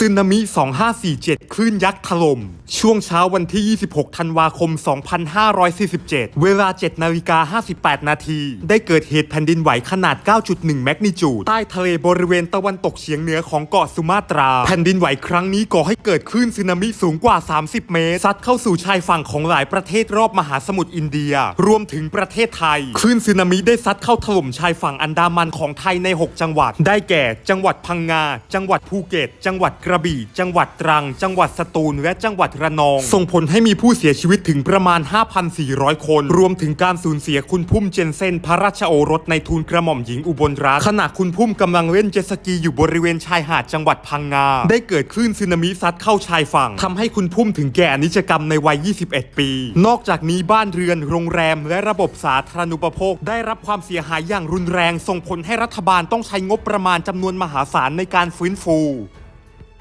ซึนามิ 2547 คลื่นยักษ์ถล่ม ช่วงเช้าวันที่ 26 ธันวาคม 2547 เวลา 7 นาฬิกา 58 นาที ได้เกิดเหตุแผ่นดินไหวขนาด 9.1 แมกนิจูด ใต้ทะเลบริเวณตะวันตกเฉียงเหนือของเกาะสุมาตรา แผ่นดินไหวครั้งนี้ก่อให้เกิดคลื่นสึนามิสูงกว่า 30 เมตร ซัดเข้าสู่ชายฝั่งของหลายประเทศรอบมหาสมุทรอินเดีย รวมถึงประเทศไทย คลื่นสึนามิได้ซัดเข้าถล่มชายฝั่งอันดามันของไทยใน 6 จังหวัด ได้แก่ จังหวัดพังงา จังหวัดภูเก็ต จังหวัดกระบี่ จังหวัดตรัง จังหวัดสตูล และจังหวัดระนอง ส่งผลให้มีผู้เสียชีวิตถึงประมาณ 5,400 คน รวมถึงการสูญเสียคุณพุ่มเจนเซนพระราชโอรสในทูลกระหม่อมหญิงอุบลรัตน์ขณะคุณพุ่มกำลังเล่นเจ็ตสกีอยู่บริเวณชายหาดจังหวัดพังงา ได้เกิดคลื่นสึนามิซัดเข้าชายฝั่งทำให้คุณพุ่มถึงแก่อนิจกรรมในวัย 21 ปี นอกจากนี้บ้านเรือนโรงแรม และระบบสาธารณูปโภค ได้รับความเสียหายอย่างรุนแรง ส่งผลให้รัฐบาลต้องใช้งบประมาณจำนวนมหาศาลในการฟื้นฟู